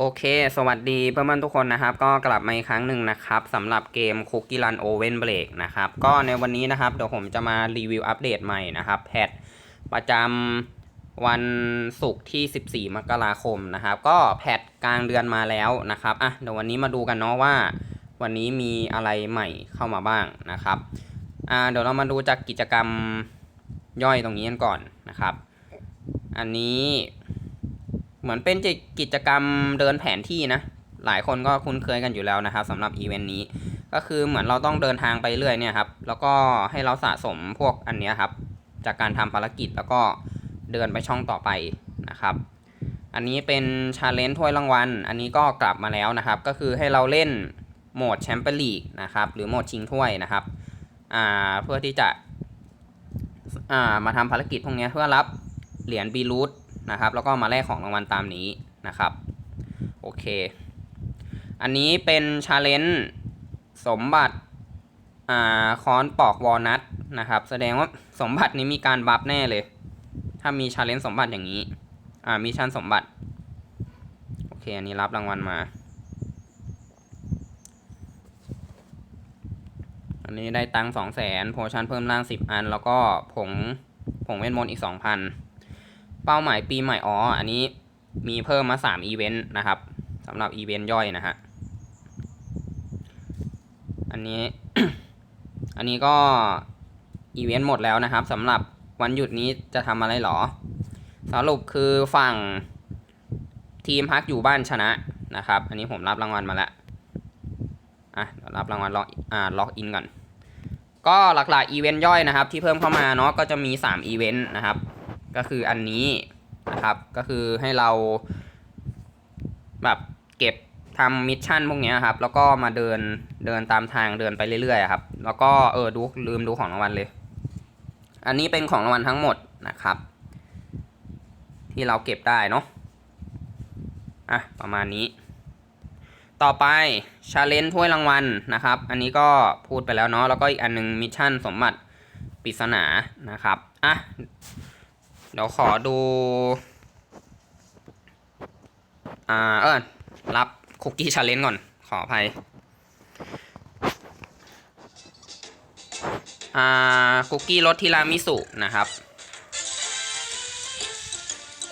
โอเค สวัสดีเพื่อนๆทุกคนนะครับ ก็กลับมาอีกครั้งหนึ่งนะครับสำหรับเกม Cookie Run Oven Break นะครับ ก็ในวันนี้นะครับ เดี๋ยวผมจะมารีวิวอัปเดตใหม่นะครับ แพทประจำวันศุกร์ที่ 14 มกราคมนะครับ ก็แพทกลางเดือนมาแล้วนะครับอะเดี๋ยววันนี้มาดูกันเนาะว่า วันนี้มีอะไรใหม่เข้ามาบ้างนะครับอ่าเดี๋ยวเรามาดูจากกิจกรรมย่อยตรงนี้กันก่อนนะครับ อันนี้ เหมือนเป็นกิจกรรมเดินแผนที่นะ หลายคนก็คุ้นเคยกันอยู่แล้วนะครับสำหรับอีเวนต์นี้ ก็คือเหมือนเราต้องเดินทางไปเรื่อยเนี่ยครับ แล้วก็ให้เราสะสมพวกอันนี้ครับ จากการทำภารกิจแล้วก็เดินไปช่องต่อไปนะครับ อันนี้เป็นชาเลนจ์ถ้วยรางวัล อันนี้ก็กลับมาแล้วนะครับ ก็คือให้เราเล่นโหมดแชมเปี้ยนลีกนะครับ หรือโหมดชิงถ้วยนะครับ อ่า เพื่อที่จะ อ่า มาทำภารกิจพวกนี้เพื่อรับเหรียญบีรูท นะครับ แล้วก็มาแลกของรางวัลตามนี้นะครับ โอเค อันนี้เป็นชาเลนจ์สมบัติอ่าค้อนปอกวอลนัทนะครับ แสดงว่าสมบัตินี้มีการบัฟแน่เลย ถ้ามีชาเลนจ์สมบัติอย่างนี้ อ่า มีชั้นสมบัติ โอเค อันนี้รับรางวัลมา อันนี้ได้ตังสองแสนโพชั่นเพิ่มร่างสิบอัน แล้วก็ผงผงเวทมนต์อีกสองพัน เป้าหมายปีใหม่อ๋ออันนี้มีเพิ่มมาสามอีเวนต์นะครับสำหรับอีเวนต์ย่อยนะฮะอันนี้อันนี้ก็ อีเวนต์หมดแล้วนะครับสำหรับวันหยุดนี้จะทำอะไรหรอ สรุปคือฝั่งทีมพักอยู่บ้านชนะนะครับ อันนี้ผมรับรางวัลมาแล้วอะรับรางวัลล็อกอ่าล็อกอินก่อน ก็หลักๆอีเวนต์ย่อยนะครับ ที่เพิ่มเข้ามาเนาะก็จะมี3อีเวนต์นะครับ ก็คืออันนี้นะครับก็คือให้เราแบบเก็บทำมิชชั่นพวกนี้ครับ แล้วก็มาเดินเดินตามทางเดินไปเรื่อยๆครับ แล้วก็เออดูลืมดูของรางวัลเลย อันนี้เป็นของรางวัลทั้งหมดนะครับ ที่เราเก็บได้เนาะอะประมาณนี้ ต่อไปชาเลนจ์ถ้วยรางวัลนะครับ อันนี้ก็พูดไปแล้วเนาะแล้วก็อีกอันนึงมิชชั่นสมบัติปริศนานะครับอะ เดี๋ยวขอดู อ่า เออรับคุกกี้ชาเลนจ์ก่อน ขออภัย อ่า คุกกี้รสทีรามิสุนะครับ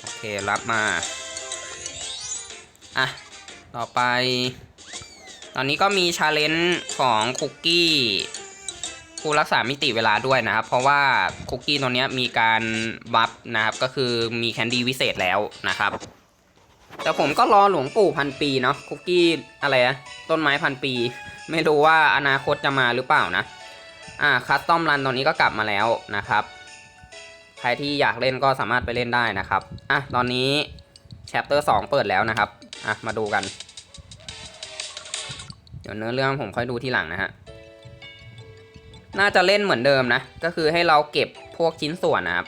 โอเค รับมา อะ ต่อไป ตอนนี้ก็มีชาเลนจ์ของคุกกี้ ผู้รักษามิติเวลาด้วยนะครับ เพราะว่าคุกกี้ตัวนี้มีการบัฟนะครับ ก็คือมีแคนดี้วิเศษแล้วนะครับ แต่ผมก็รอหลวงปู่พันปีเนาะคุกกี้อะไรอะต้นไม้พันปี ไม่รู้ว่าอนาคตจะมาหรือเปล่านะอ่าคัสตอมรันตอนนี้ก็กลับมาแล้วนะครับ ใครที่อยากเล่นก็สามารถไปเล่นได้นะครับอะตอนนี้แชปเตอร์2เปิดแล้วนะครับอะมาดูกัน เดี๋ยวเนื้อเรื่องผมค่อยดูทีหลังนะฮะ น่าจะเล่นเหมือนเดิมนะ ก็คือให้เราเก็บพวกชิ้นส่วนนะครับ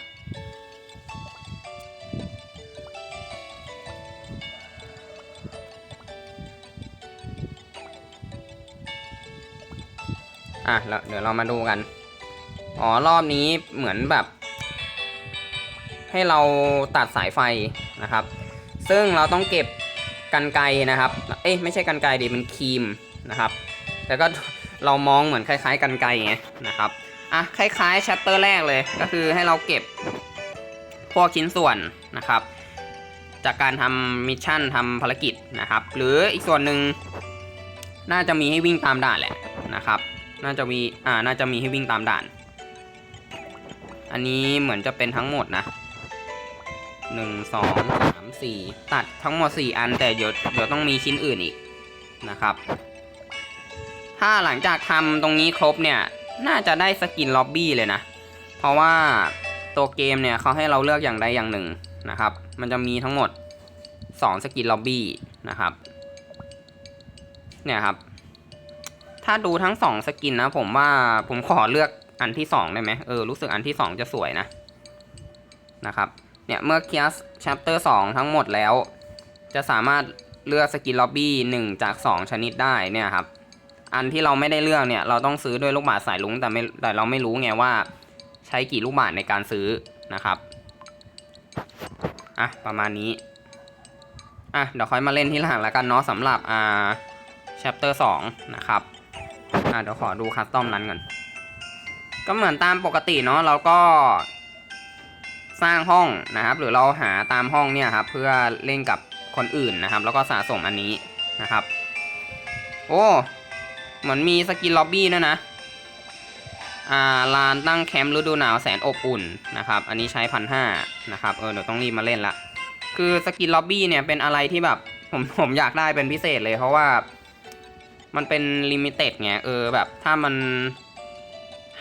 อะเดี๋ยวเรามาดูกัน อ๋อ รอบนี้เหมือนแบบ ให้เราตัดสายไฟนะครับ ซึ่งเราต้องเก็บกันไกนะครับ เอ้ยไม่ใช่กันไกดิเป็นครีมนะครับแต่ก็ เรามองเหมือนคล้ายๆกันไกรไงนะครับอะคล้ายๆแชปเตอร์แรกเลยก็คือให้เราเก็บพวกชิ้นส่วนนะครับ จากการทำมิชชั่นทำภารกิจนะครับ หรืออีกส่วนหนึ่งน่าจะมีให้วิ่งตามด่านแหละนะครับ น่าจะมีอ่าน่าจะมีให้วิ่งตามด่าน อันนี้เหมือนจะเป็นทั้งหมดนะหนึ่งสองสามสี่ตัดทั้งหมดสี่อันแต่เดี๋ยวเดี๋ยวต้องมีชิ้นอื่นอีกนะครับ ถ้าหลังจากทำตรงนี้ครบเนี่ย น่าจะได้สกินล็อบบี้เลยนะ เพราะว่าตัวเกมเนี่ยเขาให้เราเลือกอย่างใดอย่างหนึ่งนะครับ มันจะมีทั้งหมด 2 สกินล็อบบี้นะครับ เนี่ยครับ ถ้าดูทั้งสองสกินนะ ผมว่าผมขอเลือกอันที่สองได้ไหมเออ รู้สึกอันที่สองจะสวยนะ นะครับ เนี่ย เมื่อเคียสแชปเตอร์สองทั้งหมดแล้ว จะสามารถเลือกสกินล็อบบี้หนึ่งจากสองชนิดได้เนี่ยครับ อันที่เราไม่ได้เลือกเนี่ย เราต้องซื้อด้วยลูกบาศก์สายลุงแต่ไม่แต่เราไม่รู้ไงว่า ใช้กี่ลูกบาศก์ในการซื้อนะครับอะประมาณนี้อะเดี๋ยวค่อยมาเล่นที่หลังแล้วกันเนาะสำหรับอ่า chapter 2 นะครับอะเดี๋ยวขอดูคัสตอมนั้นก่อนก็เหมือนตามปกติเนาะเราก็สร้างห้องนะครับ หรือเราหาตามห้องเนี่ยครับเพื่อเล่นกับคนอื่นนะครับ แล้วก็สะสมอันนี้นะครับ โอ้ เหมือนมีสกินล็อบบี้ด้วยนะอ่าลานตั้งแคมป์ฤดูหนาวแสนอบอุ่นนะครับ อันนี้ใช้พันห้านะครับ เออเดี๋ยวต้องรีบมาเล่นละ คือสกินล็อบบี้เนี่ยเป็นอะไรที่แบบผมผมอยากได้เป็นพิเศษเลยเพราะว่า มันเป็นลิมิเต็ดไงเออแบบถ้ามัน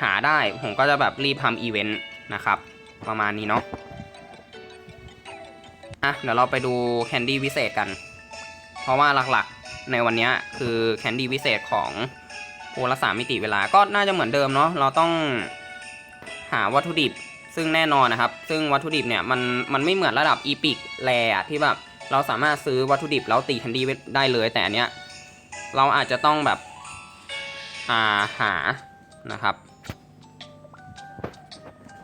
หาได้ผมก็จะแบบรีบทำอีเวนต์นะครับ ประมาณนี้เนาะอะเดี๋ยวเราไปดูแคนดี้วิเศษกัน เพราะว่าหลัก ในวันนี้คือแคนดี้วิเศษของโพลสามมิติเวลาก็น่าจะเหมือนเดิมเนาะเราต้องหาวัตถุดิบซึ่งแน่นอนนะครับ ซึ่งวัตถุดิบเนี่ยมันมันไม่เหมือนระดับอีพิกแลที่แบบเราสามารถซื้อวัตถุดิบแล้วตีแคนดี้ได้เลยแต่อันเนี้ยเราอาจจะต้องแบบอาหานะครับ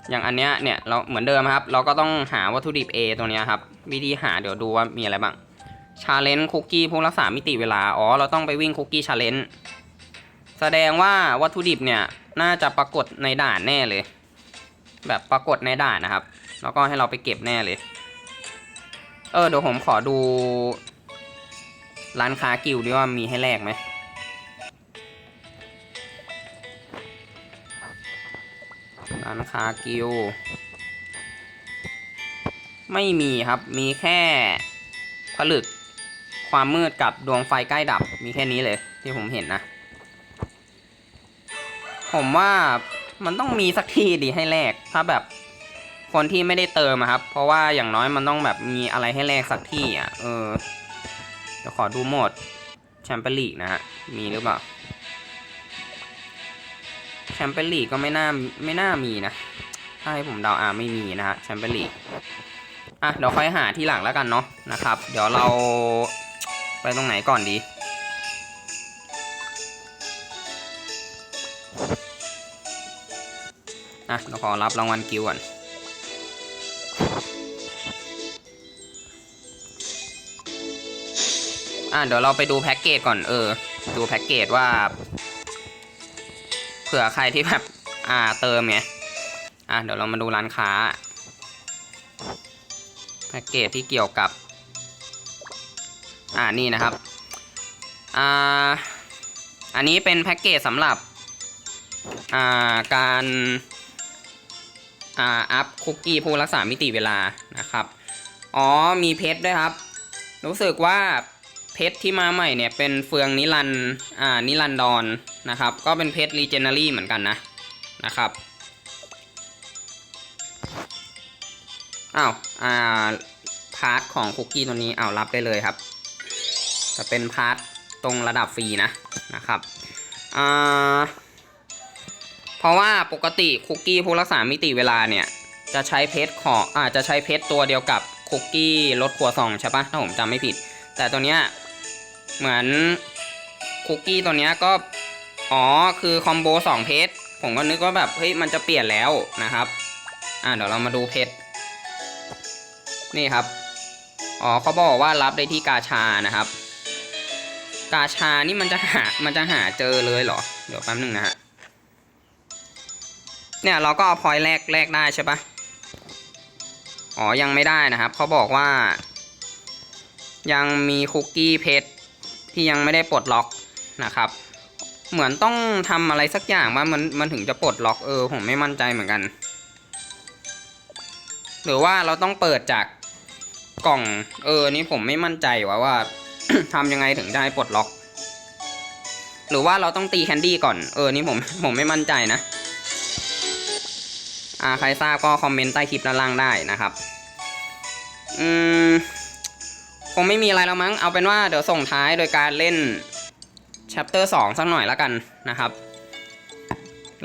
อย่างอันเนี้ยเนี่ยเราเหมือนเดิมครับ เราก็ต้องหาวัตถุดิบ A ตัวเนี้ยครับ วิธีหาเดี๋ยวดูว่ามีอะไรบ้าง ชาเลนจ์คุกกี้ผู้รักษามิติเวลา อ๋อ เราต้องไปวิ่งคุกกี้ชาเลนจ์แสดงว่าวัตถุดิบเนี่ย น่าจะปรากฏในด่านแน่เลย แบบปรากฏในด่านนะครับ แล้วก็ให้เราไปเก็บแน่เลย เออ เดี๋ยวผมขอดู ร้านค้ากิลด์ดีว่ามีให้แลกไหมร้านค้ากิลด์ไม่มีครับ มีแค่ผลึก ความมืดกับดวงไฟใกล้ดับ มีแค่นี้เลยที่ผมเห็นนะ ผมว่ามันต้องมีสักที่ดีให้แลกถ้าแบบคนที่ไม่ได้เติมครับ เพราะว่าอย่างน้อยมันต้องแบบมีอะไรให้แลกสักที่อะ เออเดี๋ยวขอดูโหมดแชมเปี้ยนลีกนะฮะ มีหรือเปล่า แชมเปี้ยนลีกก็ไม่น่าไม่น่ามีนะ ถ้าให้ผมเดาอ่าไม่มีนะฮะแชมเปี้ยนลีกอะเดี๋ยวค่อยหาที่หลังแล้วกันเนาะนะครับ เดี๋ยวเรา ไปตรงไหนก่อนดี อะ เราขอรับรางวัลกิวก่อน อะ เดี๋ยวเราไปดูแพ็กเกจก่อน เออ ดูแพ็กเกจว่า เผื่อใครที่แบบ อ่า เติมไง อะ เดี๋ยวเรามาดูร้านค้า แพ็กเกจที่เกี่ยวกับ อ่านี่นะครับอ่าอันนี้เป็นแพ็กเกจสำหรับอ่าการอ่าอัพคุกกี้ผู้รักษามิติเวลานะครับอ๋อมีเพชรด้วยครับ รู้สึกว่าเพชรที่มาใหม่เนี่ยเป็นเฟืองนิรันอ่านิรันดรนนะครับ ก็เป็นเพชรรีเจน a รี่เหมือนกันนะนะครับอ้าวอ่าพาร์ทของคุกกี้ตัวนี้เอารับได้เลยครับ จะเป็นพาร์ทตรงระดับฟรีนะนะครับเพราะว่าปกติคุกกี้ผู้รักษามิติเวลาเนี่ยจะใช้เพชรของอาจจะใช้เพชรตัวเดียวกับคุกกี้รสครัวซองใช่ปะถ้าผมจำไม่ผิด แต่ตัวเนี้ยเหมือนคุกกี้ตัวเนี้ยก็อ๋อคือคอมโบสองเพชรผมก็นึกว่าแบบเฮ้ยมันจะเปลี่ยนแล้วนะครับ อ่าเดี๋ยวเรามาดูเพชรนี่ครับ อ๋อเขาบอกว่ารับได้ที่กาชานะครับ กาชานี่มันจะหา มันจะหาเจอเลยเหรอ เดี๋ยวแป๊บนึงนะฮะ เนี่ยเราก็เอาพอยแรกแรกได้ใช่ปะอ๋อ ยังไม่ได้นะครับ เขาบอกว่า ยังมีคุกกี้เพชรที่ยังไม่ได้ปลดล็อกนะครับ เหมือนต้องทำอะไรสักอย่างว่ามันมันถึงจะปลดล็อกเออผมไม่มั่นใจเหมือนกัน หรือว่าเราต้องเปิดจากกล่องเออนี่ผมไม่มั่นใจว่าว่า ทำยังไงถึงจะให้ปลดล็อก หรือว่าเราต้องตีแคนดี้ก่อน เออ นี่ผม ผมไม่มั่นใจนะ อ่า ใครทราบก็คอมเมนต์ใต้คลิปด้านล่างได้นะครับ อืม คงไม่มีอะไรแล้วมั้ง เอาเป็นว่าเดี๋ยวส่งท้ายโดยการเล่น chapter 2 สักหน่อยแล้วกันนะครับ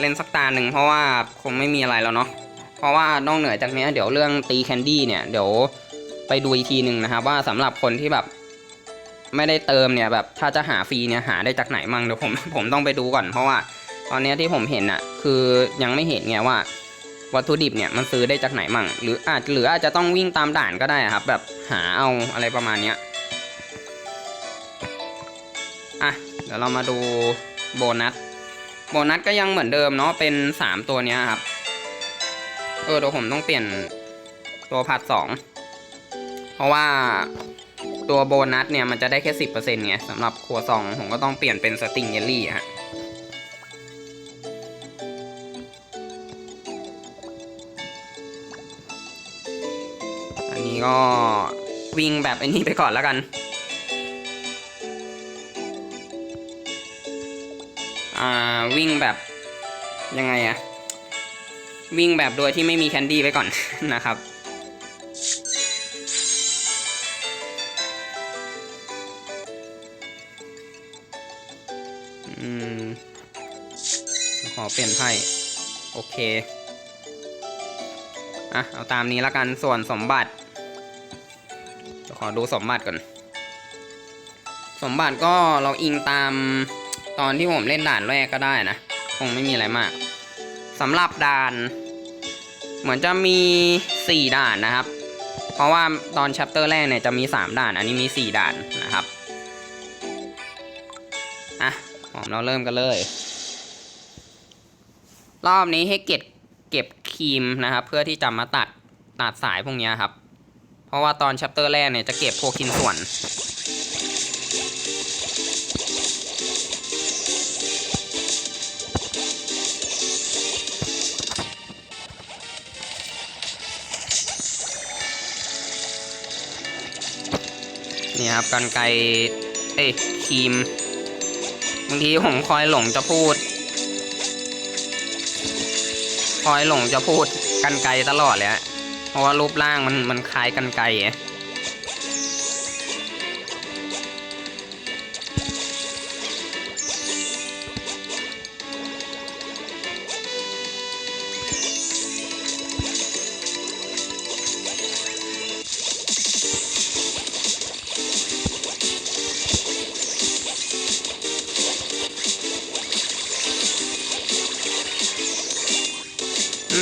เล่นสักตาหนึ่งเพราะว่าคงไม่มีอะไรแล้วเนาะ เพราะว่านอกเหนือจากเนี้ยเดี๋ยวเรื่องตีแคนดี้เนี่ย เดี๋ยวไปดูอีกทีหนึ่งนะครับ ว่าสำหรับคนที่แบบ ไม่ได้เติมเนี่ยแบบถ้าจะหาฟรีเนี่ยหาได้จากไหนมั่งเดี๋ยวผมผมต้องไปดูก่อนเพราะว่า ตอนนี้ที่ผมเห็นอะคือยังไม่เห็นไงว่าวัตถุดิบเนี่ยมันซื้อได้จากไหนมั่ง หรืออาจหรืออาจจะต้องวิ่งตามด่านก็ได้ครับ แบบหาเอาอะไรประมาณเนี้ยอะเดี๋ยวเรามาดูโบนัสโบนัสก็ยังเหมือนเดิมเนาะเป็น3ตัวเนี้ยครับเออเดี๋ยวผมต้องเปลี่ยนตัวผัดสองเพราะว่า ตัวโบนัสเนี่ยมันจะได้แค่สิบเปอร์เซ็นต์ไงสำหรับครัวซองผมก็ต้องเปลี่ยนเป็นสติงเยลลี่ฮะอันนี้ก็วิ่งแบบไอ้นี้ไปก่อนแล้วกัน อ่าวิ่งแบบยังไงอะวิ่งแบบโดยที่ไม่มีแคนดี้ไว้ก่อนนะครับ เปลี่ยนไพ่โอเคอะเอาตามนี้ล้วกันส่วนสมบัติเดี๋ยวขอดูสมบัติก่อน สมบัติก็เราอิงตามตอนที่ผมเล่นด่านแรกก็ได้นะ คงไม่มีอะไรมากสำหรับด่าน เหมือนจะมี 4 ด่านนะครับ เพราะว่าตอนแชปเตอร์แรกเนี่ยจะมี 3 ด่าน อันนี้มี 4 ด่านนะครับอะหอมเราเริ่มกันเลย รอบนี้ให้เก็บเก็บครีมนะครับ เพื่อที่จะมาตัดตัดสายพวกนี้ครับ เพราะว่าตอนแชปเตอร์แรกเนี่ยจะเก็บพวกชิ้นส่วนนี่ครับกันไกเอ้ครีมบางทีผมคอยหลงจะพูด คอยหลงจะพูดกันไกลตลอดเลยฮะเพราะว่ารูปร่างมันมันคล้ายกันไกร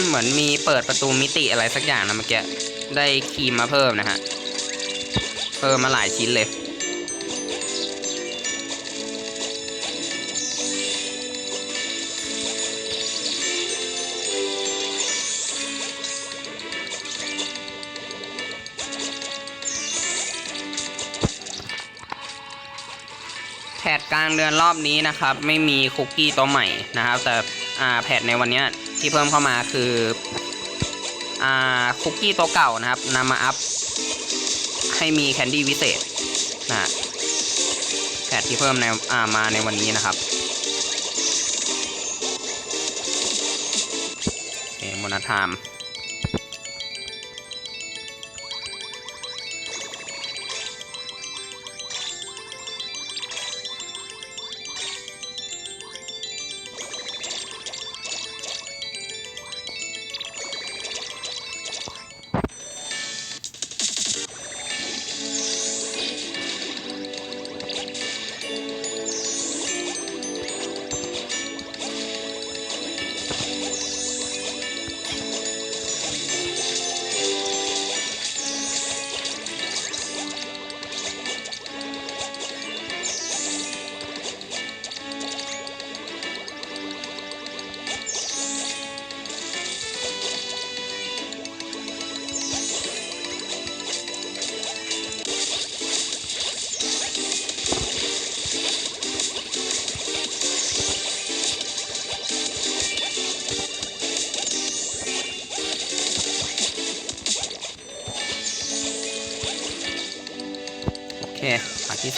เหมือนมีเปิดประตูมิติอะไรสักอย่างนะเมื่อกี้ ได้ครีมมาเพิ่มนะฮะ เพิ่มมาหลายชิ้นเลยแพทกลางเดือนรอบนี้นะครับ ไม่มีคุกกี้ตัวใหม่นะครับ แต่แพทในวันเนี้ย ที่เพิ่มเข้ามาคืออ่าคุกกี้ตัวเก่านะครับนำมาอัพให้มีแคนดี้วิเศษนะแพทที่เพิ่มในอ่ามาในวันนี้นะครับโอเคโมนาไทม์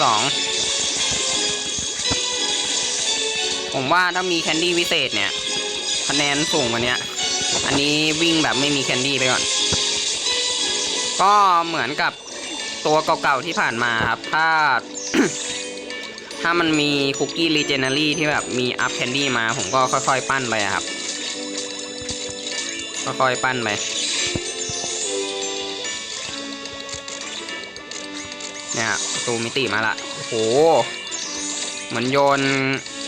สองผมว่าถ้ามีแคนดี้วิเศษเนี่ยคะแนนสูงกว่าเนี้ยอันนี้วิ่งแบบไม่มีแคนดี้ไปก่อน ก็เหมือนกับตัวเก่าๆที่ผ่านมาครับ ถ้า ถ้ามันมีคุกกี้รีเจนารี่ที่แบบมีอัพแคนดี้มา ผมก็ค่อยๆปั้นไปครับ ค่อยๆปั้นไป เนี่ย ตูมิติมาละโอ้โหเหมือนโยน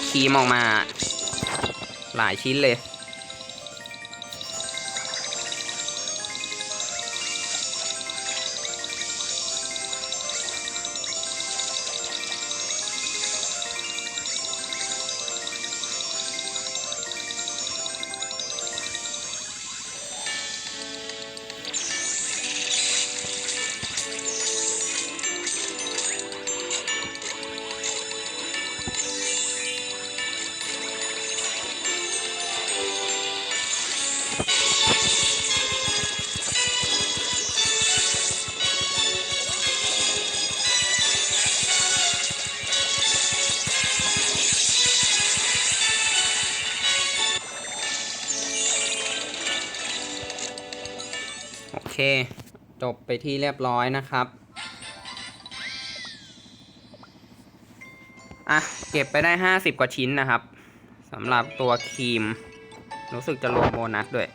คีมออกมา หลายชิ้นเลย เคจบไปที่เรียบร้อยนะครับ อะ เก็บไปได้ 50 กว่าชิ้นนะครับสำหรับตัวครีม รู้สึกจะรวมโบนัสด้วย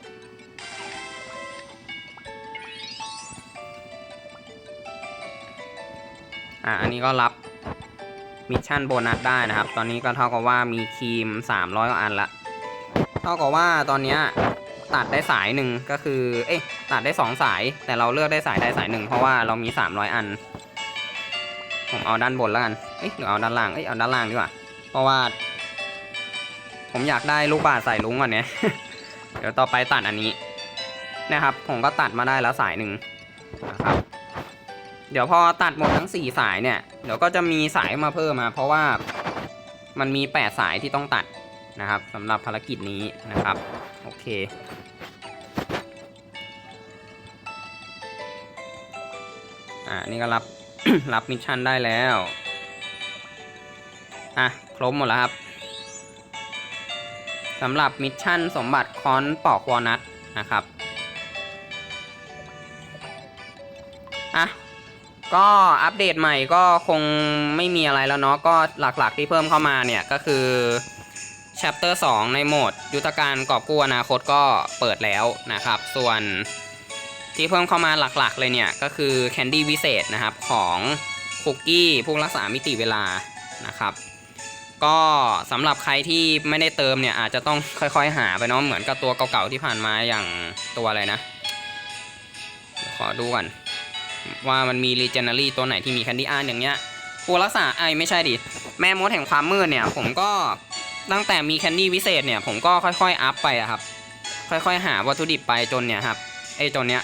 อะ อันนี้ก็รับมิชชั่นโบนัสได้นะครับ ตอนนี้ก็เท่ากับว่ามีครีม 300กว่าอันละ เท่ากับว่าตอนนี้ ตัดได้สายหนึ่งก็คือ เอ๊ะตัดได้สองสาย แต่เราเลือกได้สายใดสายหนึ่งเพราะว่าเรามี 300 อัน ผมเอาด้านบนแล้วกัน เอ๊ะหรือเอาด้านล่าง เอ๊ะเอาด้านล่างดีกว่า เพราะว่า ผมอยากได้ลูกบาศก์ใส่ลุงก่อนเนี้ยเดี๋ยวต่อไปตัดอันนี้นะครับ ผมก็ตัดมาได้แล้วสายหนึ่งนะครับ เดี๋ยวพอตัดหมดทั้งสี่สายเนี่ย เดี๋ยวก็จะมีสายมาเพิ่มมา เพราะว่ามันมีแปดสายที่ต้องตัดนะครับสำหรับภารกิจนี้นะครับ โอเค อ่านี่ก็รับ รับมิชชั่นได้แล้ว อะ ครบหมดแล้วครับสำหรับมิชชั่นสมบัติคอนปอกวอนัทนะครับ อะ ก็อัปเดตใหม่ก็คงไม่มีอะไรแล้วเนาะ ก็หลักๆที่เพิ่มเข้ามาเนี่ยก็คือ chapter 2 ในโหมด ยุทธการกอบกู้อนาคตก็เปิดแล้วนะครับ ส่วน ที่เพิ่มเข้ามาหลักๆเลยเนี่ย ก็คือแคนดี้วิเศษนะครับ ของคุกกี้ผู้รักษามิติเวลานะครับ ก็สำหรับใครที่ไม่ได้เติมเนี่ย อาจจะต้องค่อยๆหาไปเนาะเหมือนกับตัวเก่าๆที่ผ่านมาอย่างตัวอะไรนะ ขอดูก่อนว่ามันมี Legendary ตัวไหนที่มีแคนดี้อ่านอย่างเงี้ยผู้รักษาไอ้ไม่ใช่ดิ แม่มดแห่งความมืดเนี่ย ผมก็ตั้งแต่มีแคนดี้วิเศษเนี่ย ผมก็ค่อยๆอัพไปอะครับ ค่อยๆ หาวัตถุดิบไปจนเนี่ยครับไอ้ตัวเนี้ย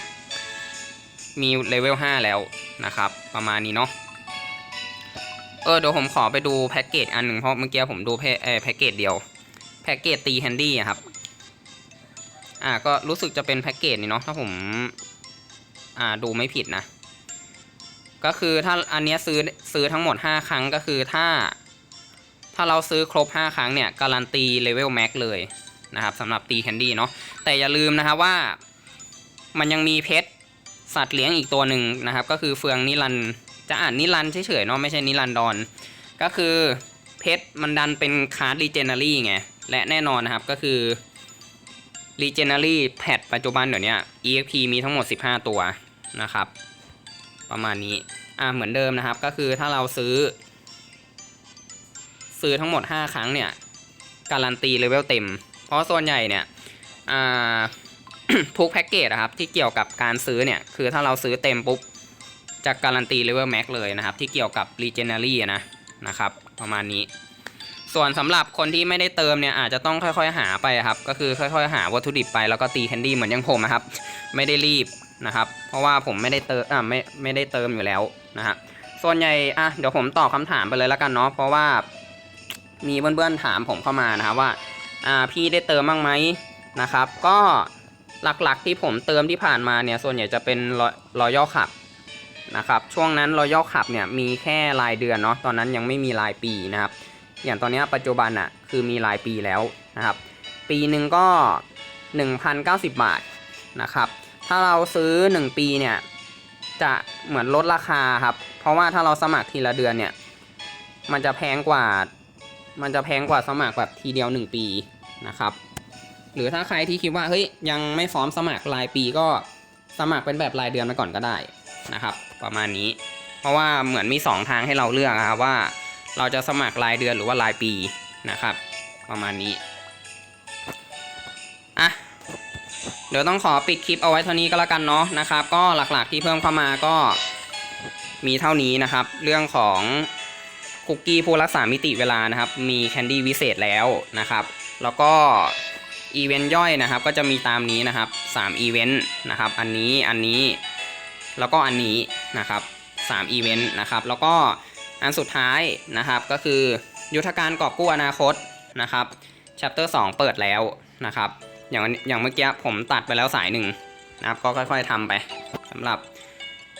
มีเลเวล5แล้วนะครับ ประมาณนี้เนาะเออเดี๋ยวผมขอไปดูแพ็กเกจอันหนึ่งเพราะเมื่อกี้ผมดูแพ็แพ็กเกจเดียวแพ็กเกจตีแฮนดี้อะครับ อ่าก็รู้สึกจะเป็นแพ็กเกจนี่เนาะถ้าผม อ่าดูไม่ผิดนะ ก็คือถ้าอันเนี้ยซื้อซื้อทั้งหมด 5 ครั้งก็คือถ้า ถ้าเราซื้อครบ 5 ครั้งเนี่ย การันตีเลเวลแม็กเลยนะครับสำหรับตีแคนดี้เนาะแต่อย่าลืมนะครับว่า มันยังมีเพชร สัตว์เลี้ยงอีกตัวหนึ่งนะครับ ก็คือเฟืองนิรันจะอ่านนิรันเฉยๆเนาะไม่ใช่นิรันดรก็คือเพชรมันดันเป็นคาร์ดรีเจนารี่ไงและแน่นอนนะครับก็คือ Legendary แพทปัจจุบันเดี๋ยวนี้ EXP มีทั้งหมด 15 ตัวนะครับ ประมาณนี้อ่าเหมือนเดิมนะครับก็คือถ้าเราซื้อ ซื้อทั้งหมด 5 ครั้งเนี่ยการันตีเลเวลเต็ม เพราะส่วนใหญ่เนี่ยอ่า ทุกแพ็กเกจนะครับที่เกี่ยวกับการซื้อเนี่ยคือถ้าเราซื้อเต็มปุ๊บจะการันตีเลเวลแม็กเลยนะครับที่เกี่ยวกับ Legendary อะนะนะครับประมาณนี้ ส่วนสำหรับคนที่ไม่ได้เติมเนี่ยอาจจะต้องค่อยๆหาไปครับก็คือค่อยๆ หาวัตถุดิบไปแล้วก็ตีแคนดี้เหมือนอยังผมนะครับไม่ได้รีบนะครับเพราะว่าผมไม่ได้เติมอ่าไม่ไม่ได้เติมอยู่แล้วนะฮะส่วนใหญ่อะเดี๋ยวผมตอบคำถามไปเลยแล้วกันเนาะเพราะว่ามีเพื่อนๆถามผมเข้ามานะครับว่าอ่าพี่ได้เติมบ้างไหมนะครับ ก็ หลักๆที่ผมเติมที่ผ่านมาเนี่ยส่วนใหญ่จะเป็นรอยย่อขับนะครับช่วงนั้นรอยย่อขับเนี่ยมีแค่รายเดือนเนาะตอนนั้นยังไม่มีรายปีนะครับ อย่างตอนนี้ปัจจุบันอะคือมีรายปีแล้วนะครับ ปีหนึ่งก็ 1,090 บาทนะครับ ถ้าเราซื้อ 1 ปีเนี่ยจะเหมือนลดราคาครับ เพราะว่าถ้าเราสมัครทีละเดือนเนี่ยมันจะแพงกว่า มันจะแพงกว่าสมัครแบบทีเดียว 1 ปีนะครับ หรือถ้าใครที่คิดว่าเฮ้ยยังไม่พร้อมสมัครรายปีก็สมัครเป็นแบบรายเดือนไปก่อนก็ได้นะครับ ประมาณนี้ เพราะว่าเหมือนมี 2 ทางให้เราเลือกนะครับว่า เราจะสมัครรายเดือนหรือว่ารายปีนะครับ ประมาณนี้อะเดี๋ยวต้องขอปิดคลิปเอาไว้เท่านี้ก็แล้วกันเนาะนะครับ ก็หลักๆที่เพิ่มเข้ามาก็มีเท่านี้นะครับ เรื่องของคุกกี้ผู้รักษามิติเวลานะครับ มีแคนดี้วิเศษแล้วนะครับ แล้วก็ อีเวนต์ย่อยนะครับ ก็จะมีตามนี้นะครับ3อีเวนต์นะครับ อันนี้อันนี้แล้วก็อันนี้นะครับ3อีเวนต์นะครับ แล้วก็อันสุดท้ายนะครับก็คือยุทธการกอบกู้อนาคตนะครับ chapter 2 เปิดแล้วนะครับ อย่างอย่างเมื่อกี้ผมตัดไปแล้วสายหนึ่งนะครับ ก็ค่อยๆทำไปสำหรับ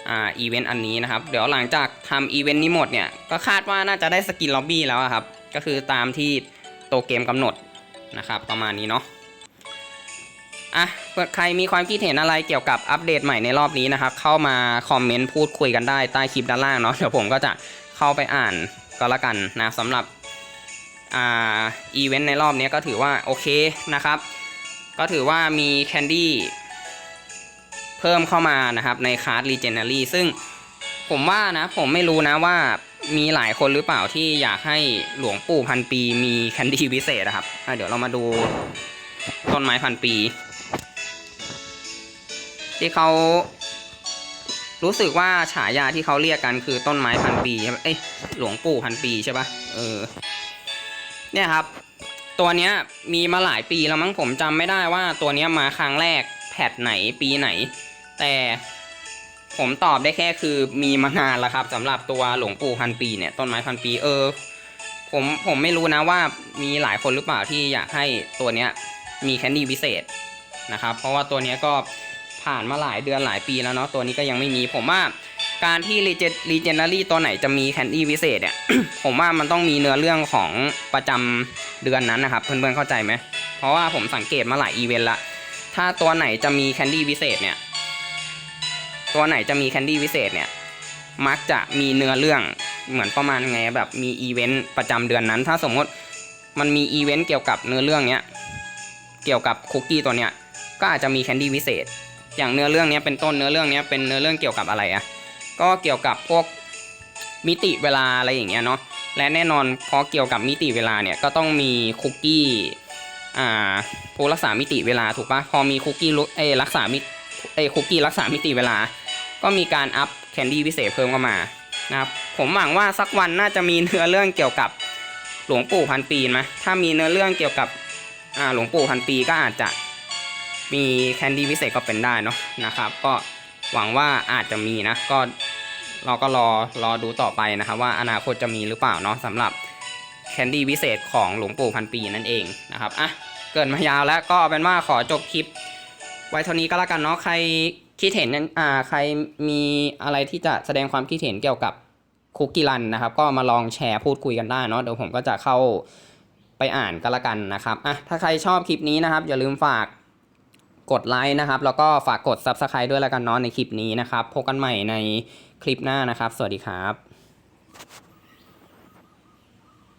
อ่าอีเวนต์อันนี้นะครับ เดี๋ยวหลังจากทำอีเวนต์นี้หมดเนี่ย ก็คาดว่าน่าจะได้สกินล็อบบี้แล้วครับ ก็คือตามที่ตัวเกมกำหนดนะครับ ประมาณนี้เนาะ อะเผื่อใครมีความคิดเห็นอะไรเกี่ยวกับอัปเดตใหม่ในรอบนี้นะครับ เข้ามาคอมเมนต์พูดคุยกันได้ใต้คลิปด้านล่างเนาะเดี๋ยวผมก็จะเข้าไปอ่านก็แล้วกันนะสำหรับอ่าอีเวนต์ในรอบนี้ก็ถือว่าโอเคนะครับ ก็ถือว่ามีแคนดี้เพิ่มเข้ามานะครับในคาร์ด Legendary ซึ่งผมว่านะผมไม่รู้นะว่ามีหลายคนหรือเปล่าที่อยากให้หลวงปู่พันปีมีแคนดี้วิเศษนะครับอะเดี๋ยวเรามาดูต้นไม้พันปี ที่เขารู้สึกว่าฉายาที่เขาเรียกกันคือต้นไม้พันปีใช่ปะเอ้ยหลวงปู่พันปีใช่ปะเออ เนี่ยครับ ตัวเนี้ยมีมาหลายปีแล้วมั้งผมจำไม่ได้ว่าตัวเนี้ยมาครั้งแรกแพทไหนปีไหน แต่ผมตอบได้แค่คือมีมานานแล้วครับสำหรับตัวหลวงปู่พันปีเนี่ยต้นไม้พันปีเออ ผมผมไม่รู้นะว่ามีหลายคนหรือเปล่าที่อยากให้ตัวเนี้ยมีแคนดี้วิเศษนะครับ เพราะว่าตัวเนี้ยก็ ผ่านมาหลายเดือนหลายปีแล้วเนาะตัวนี้ก็ยังไม่มีผมว่าการที่รีเจรีเจนารีตัวไหนจะมีแคนดี้วิเศษเนี่ย ผมว่ามันต้องมีเนื้อเรื่องของประจำเดือนนั้นนะครับ เพื่อนๆเข้าใจไหมเพราะว่าผมสังเกตมาหลายอีเวนต์ละถ้าตัวไหนจะมีแคนดี้วิเศษเนี่ย ตัวไหนจะมีแคนดี้วิเศษเนี่ย มักจะมีเนื้อเรื่องเหมือนประมาณไงแบบมีอีเวนต์ประจำเดือนนั้น ถ้าสมมติมันมีอีเวนต์เกี่ยวกับเนื้อเรื่องเนี้ยเกี่ยวกับคุกกี้ตัวเนี้ยก็อาจจะมีแคนดี้วิเศษ อย่างเนื้อเรื่องนี้เป็นต้นเนื้อเรื่องนี้เป็นเนื้อเรื่องเกี่ยวกับอะไรอะก็เกี่ยวกับพวกมิติเวลาอะไรอย่างเงี้ยเนาะและแน่นอนพอเกี่ยวกับมิติเวลาเนี่ยก็ต้องมีคุกกี้อ่าผู้รักษามิติเวลาถูกปะพอมีคุกกี้เอรักษามิเอคุกกี้รักษามิติเวลา ก็มีการอัพแคนดี้พิเศษเพิ่มเข้ามานะครับผมหวังว่าสักวันน่าจะมีเนื้อเรื่องเกี่ยวกับหลวงปู่พันปีไหมถ้ามีเนื้อเรื่องเกี่ยวกับอ่าหลวงปู่พันปีก็อาจจะ มีแคนดี้พิเศษก็เป็นได้เนาะนะครับ ก็หวังว่าอาจจะมีนะก็เราก็รอรอดูต่อไปนะครับ ว่าอนาคตจะมีหรือเปล่าเนาะสำหรับแคนดี้วิเศษของหลวงปู่พันปีนั่นเองนะครับอะเกินมายาวแล้วก็เอาเป็นว่าขอจบคลิป ไว้เท่านี้ก็แล้วกันเนาะใครคิดเห็นอ่าใครมีอะไรที่จะแสดงความคิดเห็นเกี่ยวกับคุกกี้รันนะครับ ก็มาลองแชร์พูดคุยกันได้เนาะเดี๋ยวผมก็จะเข้าไปอ่านกันละกันนะครับอะถ้าใครชอบคลิปนี้นะครับ อย่าลืมฝาก กดไลค์นะครับ แล้วก็ฝากกด Subscribe ด้วยแล้วกันเนาะในคลิปนี้นะครับพบกันใหม่ในคลิปหน้านะครับ สวัสดีครับ